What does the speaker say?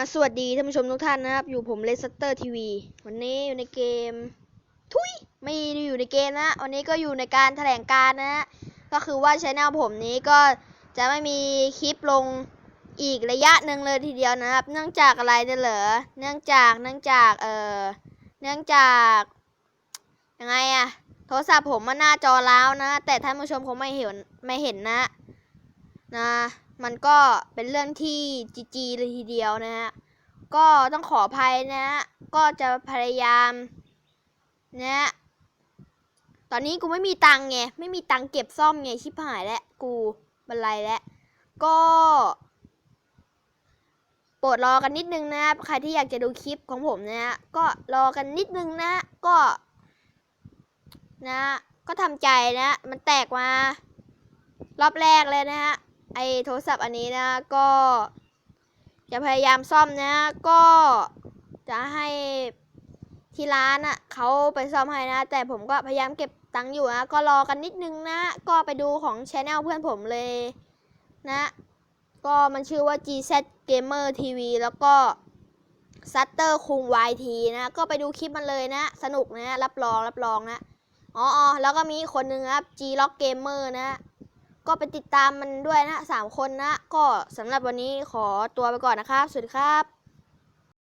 อะสวัสดีท่านผู้ชมทุกท่านนะครับ อยู่ผมเลสเตอร์ทีวีวันนี้อยู่ในเกม ทุยไม่ได้อยู่ในเกมนะวันนี้ก็อยู่ในการแถลงการนะ ก็คือว่าช anel ผมนี้ก็จะไม่มีคลิปลงอีกระยะหนึ่งเลยทีเดียวนะครับ เนื่องจากอะไรเนี่ยเหรอเนื่องจากเนื่องจากเออเนื่องจากยังไงอะโทรศัพท์ผมมันหน้าจอล้าวนะ แต่ท่านผู้ชมคงไม่เห็นไม่เห็นนะ นะ มันก็เป็นเรื่องที่จีจีเลยทีเดียวนะฮะ ก็ต้องขออภัยนะฮะ ก็จะพยายามนะฮะ ตอนนี้กูไม่มีตังไง ไม่มีตังเก็บซ่อมไงชิบหายแล้วกูบันไลแล้ว ก็โปรดรอกันนิดนึงนะครับใครที่อยากจะดูคลิปของผมนะฮะก็รอกันนิดนึงนะ ก็ นะ ก็ทำใจนะ มันแตกมา รอบแรกเลยนะฮะ ไอโทรศัพท์อันนี้นะก็จะพยายามซ่อมนะ ก็จะให้ที่ร้านอะเขาไปซ่อมให้นะ แต่ผมก็พยายามเก็บตังค์อยู่นะ ก็รอกันนิดนึงนะ ก็ไปดูของช anel เพื่อนผมเลยนะ ก็มันชื่อว่า GZ Gamer TV แล้วก็ Sutter คุง YT นะ ก็ไปดูคลิปมันเลยนะ สนุกนะ รับรองรับรองนะ อ๋อแล้วก็มีอีกคนนึงครับ G Rock Gamer นะ ก็ไปติดตามมันด้วยนะสามคนนะ ก็สำหรับวันนี้ขอตัวไปก่อนนะครับ สวัสดีครับ